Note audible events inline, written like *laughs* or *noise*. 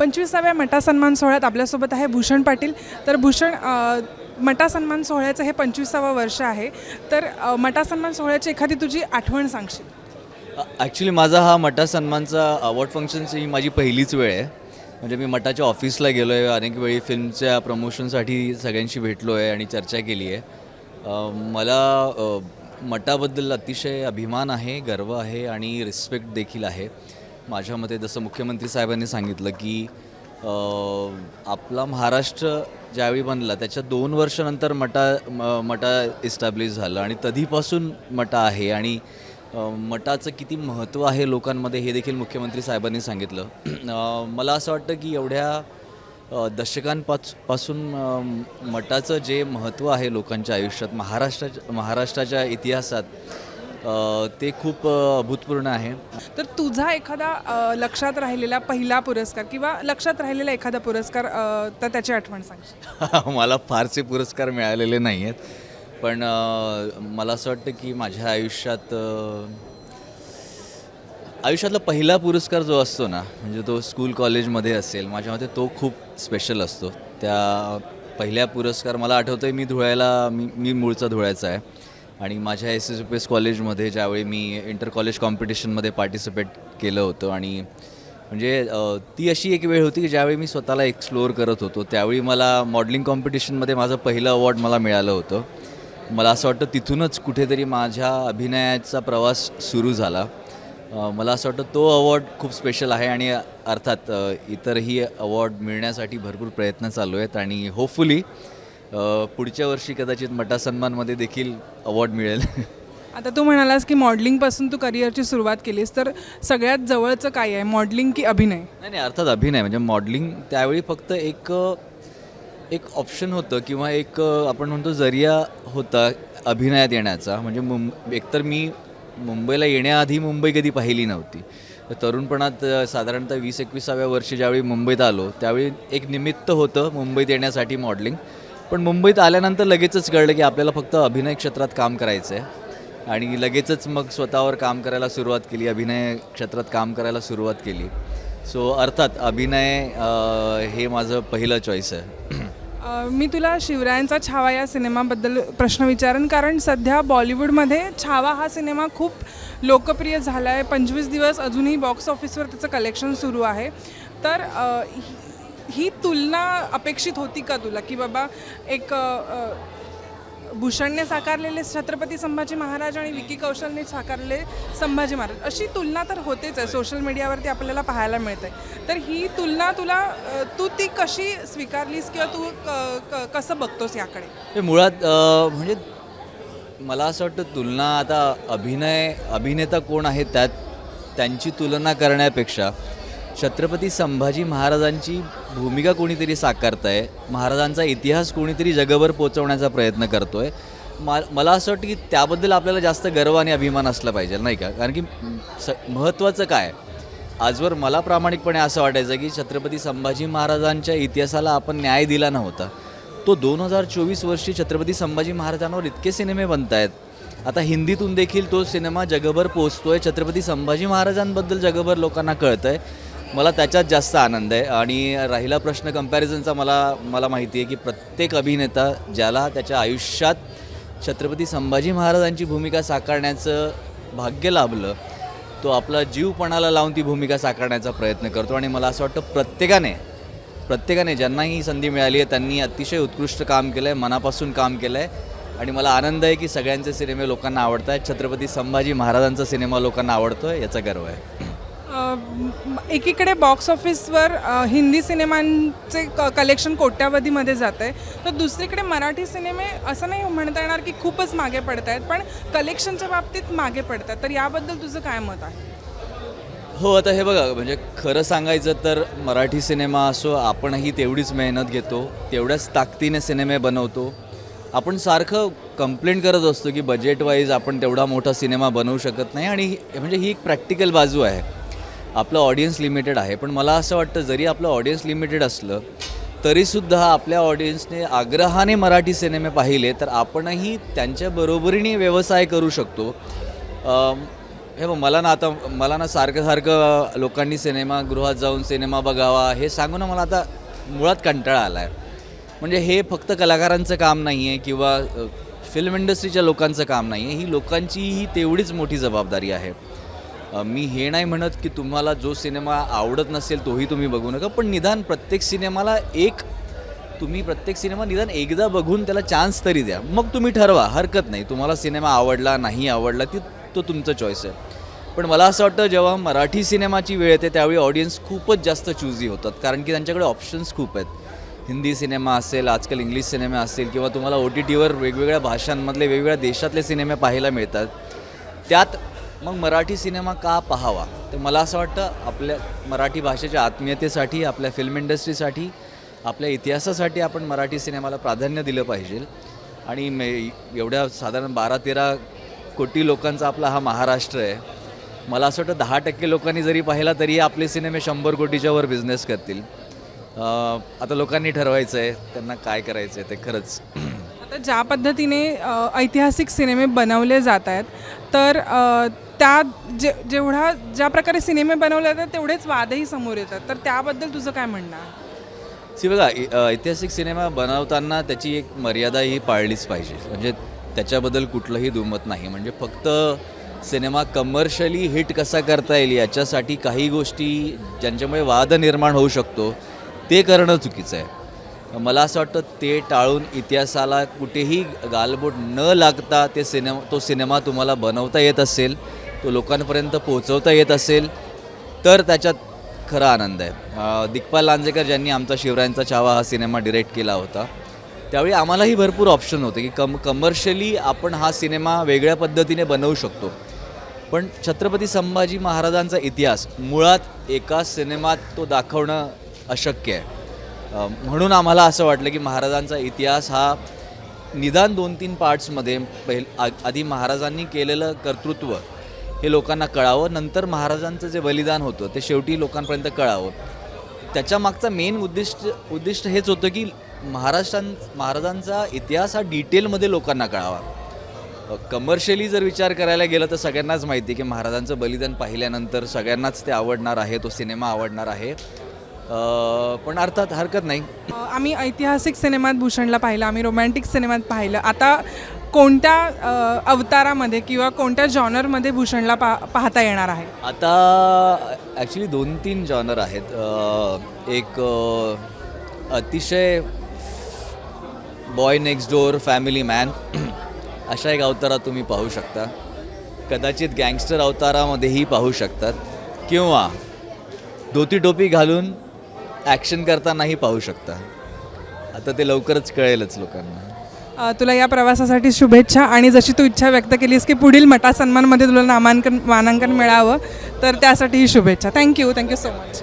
पंचवीसाव्या मटा सन्मान सोहळ्यात आपल्यासोबत आहे भूषण पाटील. तर भूषण मटा सन्मान सोहळ्याचं हे पंचवीसावं वर्ष आहे. तर अ, मटा सन्मान सोहळ्याची एखादी तुझी आठवण सांगशील? ॲक्च्युली माझा हा मटा सन्मानचा अवॉर्ड फंक्शनची ही माझी पहिलीच वेळ आहे. म्हणजे मी मटाच्या ऑफिसला गेलो आहे अनेक वेळी फिल्मच्या प्रमोशनसाठी सगळ्यांशी भेटलो आहे आणि चर्चा केली आहे. अ, मला अ, मटाबद्दल अतिशय अभिमान आहे गर्व आहे आणि रिस्पेक्ट देखील आहे. माझ्या मते जसं मुख्यमंत्री साहेबांनी सांगितलं की आपला महाराष्ट्र ज्यावेळी बनला त्याच्या दोन वर्षानंतर मटा म- मटा इस्टॅब्लिश झालं आणि तधीपासून मटा आहे आणि मटाचं किती महत्त्व आहे लोकांमध्ये हे देखील मुख्यमंत्री साहेबांनी सांगितलं. मला असं वाटतं की एवढ्या अ, दशकांपासपासून मटाचं जे महत्त्व आहे लोकांच्या आयुष्यात महाराष्ट्राच्या महाराष्ट्राच्या इतिहासात ते खूप अभूतपूर्ण आहे. तर तुझा एखादा लक्षात राहिलेला पहिला पुरस्कार किंवा लक्षात राहिलेला एखादा पुरस्कार तर त्याची आठवण सांगशील *laughs* मला फारसे पुरस्कार मिळालेले नाही आहेत पण मला असं वाटतं की माझ्या आयुष्यात आयुष्यातला पहिला पुरस्कार जो असतो ना म्हणजे तो स्कूल कॉलेजमध्ये असेल माझ्या मते तो खूप स्पेशल असतो. त्या पहिल्या पुरस्कार मला आठवतं आहे मी धुळ्याला मी मी मूळचा धुळ्याचा आहे. आणि माझ्या एस एस पी एस कॉलेजमध्ये ज्यावेळी मी इंटर कॉलेज कॉम्पिटिशनमध्ये पार्टिसिपेट केलं होतं आणि म्हणजे ती अशी एक वेळ होती की ज्यावेळी मी स्वतःला एक्सप्लोअर करत होतो त्यावेळी मला मॉडलिंग कॉम्पिटिशनमध्ये माझं पहिलं अवॉर्ड मला मिळालं होतं. मला असं वाटतं तिथूनच कुठेतरी माझ्या अभिनयाचा प्रवास सुरू झाला. मला असं वाटतं तो अवॉर्ड खूप स्पेशल आहे आणि अर्थात इतरही अवॉर्ड मिळण्यासाठी भरपूर प्रयत्न चालू आहेत आणि होपफुली पुढच्या वर्षी कदाचित मटा सन्मानमध्ये देखील अवॉर्ड मिळेल. आता तू म्हणालास की मॉडेलिंगपासून तू करिअरची सुरुवात केलीस तर सगळ्यात जवळचं काय आहे? मॉडेलिंग की अभिनय? नाही नाही अर्थात अभिनय. म्हणजे मॉडेलिंग त्यावेळी फक्त एक एक ऑप्शन होतं किंवा एक आपण म्हणतो जरिया होता अभिनयात येण्याचा. म्हणजे मुंब एकतर मी मुंबईला येण्याआधी मुंबई कधी पाहिली नव्हती. तर तरुणपणात साधारणतः वीस एकविसाव्या वर्षी ज्यावेळी मुंबईत आलो त्यावेळी एक निमित्त होतं मुंबईत येण्यासाठी मॉडेलिंग पण मुंबईत आल्यानंतर लगेचच कळलं की आपल्याला फक्त अभिनय क्षेत्रात काम करायचं आहे आणि लगेचच मग स्वतःवर काम करायला सुरुवात केली अभिनय क्षेत्रात काम करायला सुरुवात केली. सो अर्थात अभिनय हे माझं पहिलं चॉईस आहे. मी तुला शिवरायांचा छावा या सिनेमाबद्दल प्रश्न विचारेन कारण सध्या बॉलिवूडमध्ये छावा हा सिनेमा खूप लोकप्रिय झाला आहे पंचवीस दिवस अजूनही बॉक्स ऑफिसवर त्याचं कलेक्शन सुरू आहे. तर ही- तुलना अपेक्षित होती का तुला? की बाबा एक भूषणने साकारलेले छत्रपती संभाजी महाराज आणि विकी कौशलने साकारले संभाजी महाराज अशी तुलना तर होतेच आहे. सोशल मीडियावरती आपल्याला पाहायला मिळते तर ही तुलना तुला तू ती कशी स्वीकारलीस किंवा तू क- क- कसं बघतोस याकडे? मुळात म्हणजे मला असं वाटतं तुलना आता अभिनय अभिनेता कोण आहेत त्यात त्यांची तुलना करण्यापेक्षा छत्रपती संभाजी महाराजांची भूमिका कोणीतरी साकारत आहे महाराजांचा इतिहास कोणीतरी जगभर पोचवण्याचा प्रयत्न करतो आहे मा मला असं वाटतं की त्याबद्दल आपल्याला जास्त गर्व आणि अभिमान असला पाहिजे नाही का? कारण की स महत्त्वाचं काय? आजवर मला प्रामाणिकपणे असं वाटायचं की छत्रपती संभाजी महाराजांच्या इतिहासाला आपण न्याय दिला नव्हता. तो दोन हजार चोवीस वर्षी छत्रपती संभाजी महाराजांवर इतके सिनेमे बनत आहेत आता हिंदीतून देखील तो सिनेमा जगभर पोचतो आहे छत्रपती संभाजी महाराजांबद्दल जगभर लोकांना कळतं आहे मला त्याच्यात जास्त आनंद आहे. आणि राहिला प्रश्न कम्पॅरिझनचा मला मला माहिती आहे की प्रत्येक अभिनेता ज्याला त्याच्या आयुष्यात छत्रपती संभाजी महाराजांची भूमिका साकारण्याचं भाग्य लाभलं तो आपला जीवपणाला लावून ती भूमिका साकारण्याचा प्रयत्न करतो. आणि मला असं वाटतं प्रत्येकाने प्रत्येकाने ज्यांना ही संधी मिळाली आहे त्यांनी अतिशय उत्कृष्ट काम केलं आहे मनापासून काम केलं आहे आणि मला आनंद आहे की सगळ्यांचे सिनेमे लोकांना आवडत आहेत छत्रपती संभाजी महाराजांचा सिनेमा लोकांना आवडतो आहे याचा गर्व आहे. एकीकडे बॉक्स ऑफिसवर हिंदी सिनेमांचे क कलेक्शन कोट्यावधीमध्ये जात आहे तर दुसरीकडे मराठी सिनेमे असं नाही म्हणता येणार की खूपच मागे पडत आहेत पण कलेक्शनच्या बाबतीत मागे पडतात. तर याबद्दल तुझं काय मत आहे? हो आता हे बघा म्हणजे खरं सांगायचं तर मराठी सिनेमा असो आपणही तेवढीच मेहनत घेतो तेवढ्याच ताकदीने सिनेमे बनवतो. आपण सारखं कंप्लेंट करत असतो की बजेट वाईज आपण तेवढा मोठा सिनेमा बनवू शकत नाही आणि म्हणजे ही एक प्रॅक्टिकल बाजू आहे. आपलं ऑडियन्स लिमिटेड आहे. पण मला असं वाटतं जरी आपलं ऑडियन्स लिमिटेड असलं तरीसुद्धा आपल्या ऑडियन्सने आग्रहाने मराठी सिनेमे पाहिले तर आपणही त्यांच्या बरोबरीने व्यवसाय करू शकतो. हे बघ मला ना आता मला ना सारखं सारखं लोकांनी सिनेमागृहात जाऊन सिनेमा बघावा हे सांगून ना मला आता मुळात कंटाळा आला आहे म्हणजे हे फक्त कलाकारांचं काम नाही आहे किंवा फिल्म इंडस्ट्रीच्या लोकांचं काम नाही आहे ही लोकांची ही तेवढीच मोठी जबाबदारी आहे. मी हे नाही म्हणत की तुम्हाला जो सिनेमा आवडत नसेल तोही तुम्ही बघू नका पण निदान प्रत्येक सिनेमाला एक तुम्ही प्रत्येक सिनेमा निदान एकदा बघून त्याला चान्स तरी द्या. मग तुम्ही ठरवा हरकत नाही. तुम्हाला सिनेमा आवडला नाही आवडला ती तो तुमचं चॉईस आहे. पण मला असं वाटतं जेव्हा मराठी सिनेमाची वेळ येते त्यावेळी ऑडियन्स खूपच जास्त चूजी होतात. कारण की त्यांच्याकडे ऑप्शन्स खूप आहेत. हिंदी सिनेमा असेल आजकाल इंग्लिश सिनेमा असेल किंवा तुम्हाला ओ टी टीवर वेगवेगळ्या भाषांमधले वेगवेगळ्या देशातले सिनेमे पाहायला मिळतात. त्यात मग मराठी सिनेमा का पाहावा? तर मला असं वाटतं आपल्या मराठी भाषेच्या आत्मीयतेसाठी आपल्या फिल्म इंडस्ट्रीसाठी आपल्या इतिहासासाठी आपण मराठी सिनेमाला प्राधान्य दिलं पाहिजे. आणि मे एवढ्या साधारण बारा तेरा कोटी लोकांचा आपला हा महाराष्ट्र आहे. मला असं वाटतं दहा टक्के लोकांनी जरी पाहिला तरी आपले सिनेमे शंभर कोटीच्या वर बिझनेस करतील. आता लोकांनी ठरवायचं आहे त्यांना काय करायचं आहे ते खरंच. आता ज्या पद्धतीने ऐतिहासिक सिनेमे बनवले जात आहेत तर त्या जे जेवढा ज्या प्रकारे सिनेमे बनवले जातात तेवढेच वादही समोर येतात. तर त्याबद्दल तुझं काय म्हणणं आहे सी बघा इ- अ, ऐतिहासिक सिनेमा बनवताना त्याची एक मर्यादा ही पाळलीच पाहिजे. म्हणजे त्याच्याबद्दल कुठलंही दुमत नाही. म्हणजे फक्त सिनेमा कमर्शियली हिट कसा करता येईल याच्यासाठी काही गोष्टी ज्यांच्यामुळे वाद निर्माण होऊ शकतो ते करणं चुकीचं आहे. मला असं वाटतं ते टाळून इतिहासाला कुठेही गालबोट न लागता ते सिनेमा तो सिनेमा तुम्हाला बनवता येत असेल. तो लोकांपर्यंत पोहोचवता येत असेल तर त्याच्यात खरा आनंद आहे. दिग्पाल लांजेकर ज्यांनी आमचा शिवरायांचा छावा हा सिनेमा डिरेक्ट केला होता त्यावेळी आम्हालाही भरपूर ऑप्शन होते की कम कमर्शियली आपण हा सिनेमा वेगळ्या पद्धतीने बनवू शकतो. पण छत्रपती संभाजी महाराजांचा इतिहास मुळात एका सिनेमात तो दाखवणं अशक्य आहे. म्हणून आम्हाला असं वाटलं की महाराजांचा इतिहास हा निदान दोन तीन पार्ट्समध्ये पहिल आ- आधी महाराजांनी केलेलं कर्तृत्व हे लोकांना कळावं. नंतर महाराजांचं जे बलिदान होतं ते शेवटी लोकांपर्यंत कळावं. त्याच्या मागचा मेन उद्दिष्ट उद्दिष्ट हेच होतं की महाराष्ट्रां महाराजांचा इतिहास हा डिटेलमध्ये लोकांना कळावा. कमर्शियली जर विचार करायला गेलं तर सगळ्यांनाच माहिती आहे की महाराजांचं बलिदान पाहिल्यानंतर सगळ्यांनाच ते आवडणार आहे तो सिनेमा आवडणार आहे. पण अर्थात हरकत नाही. आम्ही ऐतिहासिक सिनेमात भूषणला पाहिलं आम्ही रोमॅन्टिक सिनेमात पाहिलं. आता कोणत्या अवतारामध्ये किंवा कोणत्या जॉनरमध्ये भूषणला पा पाहता येणार आहे? आता ॲक्च्युली दोन तीन जॉनर आहेत. एक अतिशय boy next door family man अशा एक अवतारात तुम्ही पाहू शकता. कदाचित गँगस्टर अवतारामध्येही पाहू शकतात. किंवा धोती टोपी घालून ॲक्शन करतानाही पाहू शकता. आता ते लवकरच कळेलच लोकांना. तुला या प्रवासासाठी शुभेच्छा. आणि जशी तू इच्छा व्यक्त केलीस की पुढील मटा सन्मानमध्ये तुला नामांकन मानांकन मिळावं तर त्यासाठीही शुभेच्छा. Thank you thank you so much